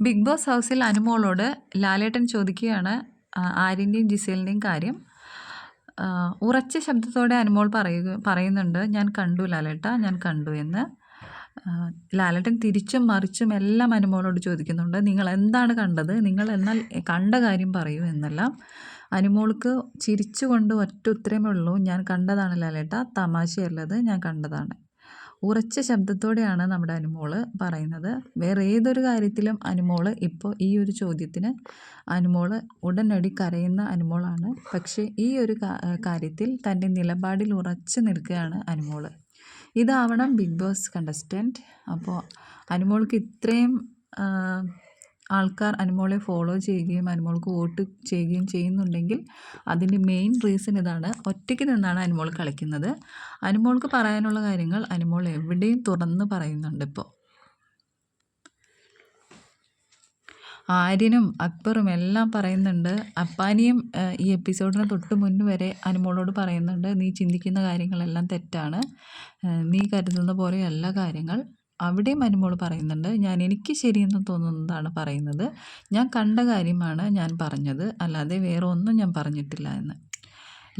Big boss ഹൗസിൽ അനുമോളോട് ലാലേട്ടൻ ചോദിക്കുകയാണ് ആര്യന്റെയും ജിസേലിന്റെയും കാര്യം. ഉറച്ച ശബ്ദത്തോടെ അനുമോൾ പറയുക പറയുന്നുണ്ട് ഞാൻ കണ്ടു ലാലേട്ട ഞാൻ കണ്ടു എന്ന്. ലാലേട്ടൻ തിരിച്ചും മറിച്ചും എല്ലാം അനുമോളോട് ചോദിക്കുന്നുണ്ട് നിങ്ങൾ എന്താണ് കണ്ടത്? നിങ്ങൾ എന്നാൽ കണ്ട കാര്യം പറയൂ എന്നെല്ലാം. അനുമോൾക്ക് ചിരിച്ചുകൊണ്ട് ഒറ്റ ഉത്തരമേ ഉള്ളൂ ഞാൻ കണ്ടതാണ് ലാലേട്ട തമാശയല്ലത് ഞാൻ കണ്ടതാണ് ഉറച്ച ശബ്ദത്തോടെയാണ് നമ്മുടെ അനുമോൾ പറയുന്നത്. വേറെ ഏതൊരു കാര്യത്തിലും അനുമോൾ ഇപ്പോൾ ഈ ഒരു ചോദ്യത്തിന് അനുമോൾ ഉടനടി കരയുന്ന അനുമോളാണ്. പക്ഷേ ഈ ഒരു കാര്യത്തിൽ തന്റെ നിലപാടിൽ ഉറച്ചു നിൽക്കുകയാണ് അനുമോൾ. ഇതാവണം ബിഗ് ബോസ് കണ്ടസ്റ്റന്റ്. അപ്പോൾ അനുമോൾക്ക് ഇത്രയും ആൾക്കാർ അനുമോളെ ഫോളോ ചെയ്യുകയും അനുമോൾക്ക് വോട്ട് ചെയ്യുകയും ചെയ്യുന്നുണ്ടെങ്കിൽ അതിന്റെ മെയിൻ റീസൺ ഇതാണ്. ഒറ്റയ്ക്ക് നിന്നാണ് അനുമോൾ കളിക്കുന്നത്. അനുമോൾക്ക് പറയാനുള്ള കാര്യങ്ങൾ അനുമോൾ എവിടെയും തുറന്ന് പറയുന്നുണ്ട് ഇപ്പോൾ ആര്യനും അക്ബറും എല്ലാം പറയുന്നുണ്ട്. അപ്പാനിയും ഈ എപ്പിസോഡിന് തൊട്ട് മുന്ന് വരെ അനുമോളോട് പറയുന്നുണ്ട് നീ ചിന്തിക്കുന്ന കാര്യങ്ങളെല്ലാം തെറ്റാണ്. നീ കരുതുന്ന പോലെയല്ല കാര്യങ്ങൾ. അവിടെയും അനുമോൾ പറയുന്നുണ്ട് ഞാൻ എനിക്ക് ശരിയെന്ന് തോന്നുന്നതാണ് പറയുന്നത്. ഞാൻ കണ്ട കാര്യമാണ് ഞാൻ പറഞ്ഞത് അല്ലാതെ വേറെ ഒന്നും ഞാൻ പറഞ്ഞിട്ടില്ല എന്ന്.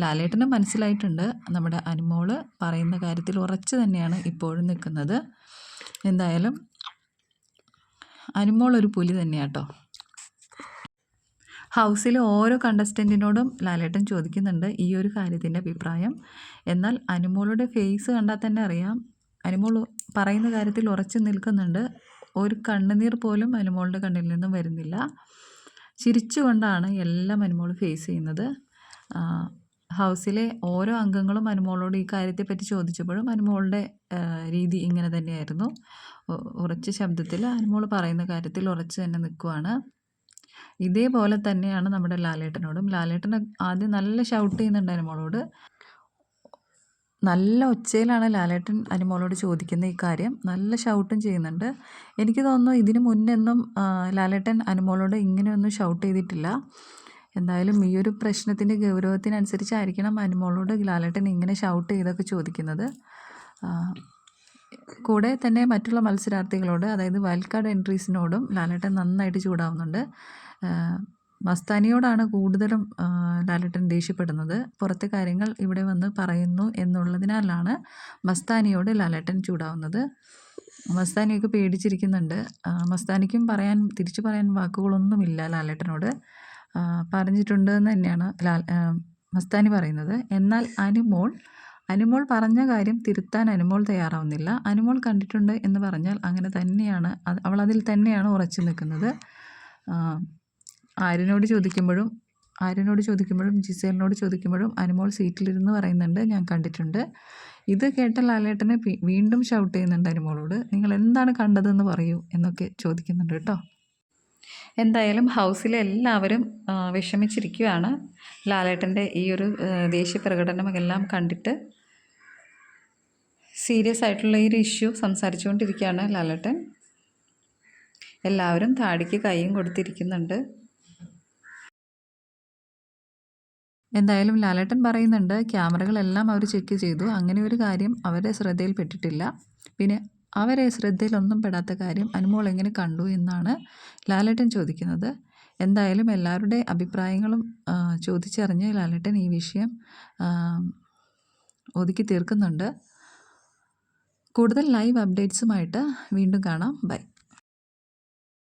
ലാലേട്ടന് മനസ്സിലായിട്ടുണ്ട് നമ്മുടെ അനുമോൾ പറയുന്ന കാര്യത്തിൽ ഉറച്ചു തന്നെയാണ് ഇപ്പോഴും നിൽക്കുന്നത്. എന്തായാലും അനുമോൾ ഒരു പുലി തന്നെയാട്ടോ. ഹൗസിലെ ഓരോ കണ്ടസ്റ്റന്റിനോടും ലാലേട്ടൻ ചോദിക്കുന്നുണ്ട് ഈ ഒരു കാര്യത്തിന്റെ അഭിപ്രായം? എന്നാൽ അനുമോളുടെ ഫേസ് കണ്ടാൽ തന്നെ അറിയാം അനുമോൾ പറയുന്ന കാര്യത്തിൽ ഉറച്ചു നിൽക്കുന്നുണ്ട്. ഒരു കണ്ണുനീർ പോലും അനുമോളുടെ കണ്ണിൽ നിന്നും വരുന്നില്ല. ചിരിച്ചുകൊണ്ടാണ് എല്ലാം അനുമോൾ ഫേസ് ചെയ്യുന്നത്. ഹൗസിലെ ഓരോ അംഗങ്ങളും അനുമോളോട് ഈ കാര്യത്തെപ്പറ്റി ചോദിച്ചപ്പോഴും അനുമോളുടെ രീതി ഇങ്ങനെ തന്നെയായിരുന്നു. ഉറച്ച ശബ്ദത്തിൽ അനുമോൾ പറയുന്ന കാര്യത്തിൽ ഉറച്ചു തന്നെ നിൽക്കുവാണ്. ഇതേപോലെ തന്നെയാണ് നമ്മുടെ ലാലേട്ടനോടും. ലാലേട്ടൻ ആദ്യം നല്ല ഷൗട്ട് ചെയ്യുന്നുണ്ട് അനുമോളോട്. നല്ല ഒച്ചയിലാണ് ലാലേട്ടൻ അനുമോളോട് ചോദിക്കുന്ന ഈ കാര്യം. നല്ല ഷൗട്ടും ചെയ്യുന്നുണ്ട്. എനിക്ക് തോന്നുന്നു ഇതിനു മുന്നൊന്നും ലാലേട്ടൻ അനുമോളോട് ഇങ്ങനെയൊന്നും ഷൗട്ട് ചെയ്തിട്ടില്ല. എന്തായാലും ഈ ഒരു പ്രശ്നത്തിന്റെ ഗൗരവത്തിനനുസരിച്ചായിരിക്കണം അനുമോളോട് ലാലേട്ടൻ ഇങ്ങനെ ഷൗട്ട് ചെയ്തൊക്കെ ചോദിക്കുന്നത്. കൂടെ തന്നെ മറ്റുള്ള മത്സരാർത്ഥികളോട് അതായത് വൈൽഡ് കാർഡ് എൻട്രീസിനോടും ലാലേട്ടൻ നന്നായിട്ട് ചൂടാവുന്നുണ്ട്. മസ്താനിയോടാണ് കൂടുതലും ലാലേട്ടൻ ദേഷ്യപ്പെടുന്നത്. പുറത്തെ കാര്യങ്ങൾ ഇവിടെ വന്ന് പറയുന്നു എന്നുള്ളതിനാലാണ് മസ്താനിയോട് ലാലേട്ടൻ ചൂടാവുന്നത്. മസ്താനിയൊക്കെ പേടിച്ചിരിക്കുന്നുണ്ട്. മസ്താനിക്കും പറയാൻ തിരിച്ചു പറയാൻ വാക്കുകളൊന്നുമില്ല ലാലേട്ടനോട്. പറഞ്ഞിട്ടുണ്ട് എന്ന് തന്നെയാണ് ലാൽ മസ്താനി പറയുന്നത്. എന്നാൽ അനുമോൾ അനുമോൾ പറഞ്ഞ കാര്യം തിരുത്താൻ അനുമോൾ തയ്യാറാവുന്നില്ല. അനുമോൾ കണ്ടിട്ടുണ്ട് എന്ന് പറഞ്ഞാൽ അങ്ങനെ തന്നെയാണ് അവൾ അതിൽ തന്നെയാണ് ഉറച്ചു നിൽക്കുന്നത്. ആര്യനോട് ചോദിക്കുമ്പോഴും ആര്യനോട് ചോദിക്കുമ്പോഴും ജിസേലിനോട് ചോദിക്കുമ്പോഴും അനുമോൾ സീറ്റിലിരുന്ന് പറയുന്നുണ്ട് ഞാൻ കണ്ടിട്ടുണ്ട്. ഇത് കേട്ട ലാലേട്ടനെ വീണ്ടും ഷൗട്ട് ചെയ്യുന്നുണ്ട് അനുമോളോട്. നിങ്ങൾ എന്താണ് കണ്ടതെന്ന് പറയൂ എന്നൊക്കെ ചോദിക്കുന്നുണ്ട് കേട്ടോ. എന്തായാലും ഹൗസിലെ എല്ലാവരും വിഷമിച്ചിരിക്കുകയാണ് ലാലേട്ടന്റെ ഈ ഒരു ദേശീയ പ്രകടനം എല്ലാം കണ്ടിട്ട് സീരിയസ് ആയിട്ടുള്ള ഈ ഒരു ഇഷ്യൂ സംസാരിച്ചുകൊണ്ടിരിക്കുകയാണ് ലാലേട്ടൻ. എല്ലാവരും താടിക്ക് കൈയും കൊടുത്തിരിക്കുന്നുണ്ട്. എന്തായാലും ലാലേട്ടൻ പറയുന്നുണ്ട് ക്യാമറകളെല്ലാം അവർ ചെക്ക് ചെയ്തു. അങ്ങനെ ഒരു കാര്യം അവരുടെ ശ്രദ്ധയിൽപ്പെട്ടിട്ടില്ല പിന്നെ അവരെ ശ്രദ്ധയിലൊന്നും പെടാത്ത കാര്യം അനുമോൾ എങ്ങനെ കണ്ടു എന്നാണ് ലാലേട്ടൻ ചോദിക്കുന്നത്. എന്തായാലും എല്ലാവരുടെ അഭിപ്രായങ്ങളും ചോദിച്ചറിഞ്ഞ് ലാലേട്ടൻ ഈ വിഷയം ഒതുക്കി തീർക്കുന്നുണ്ട്. കൂടുതൽ ലൈവ് അപ്ഡേറ്റ്സുമായിട്ട് വീണ്ടും കാണാം. ബൈ.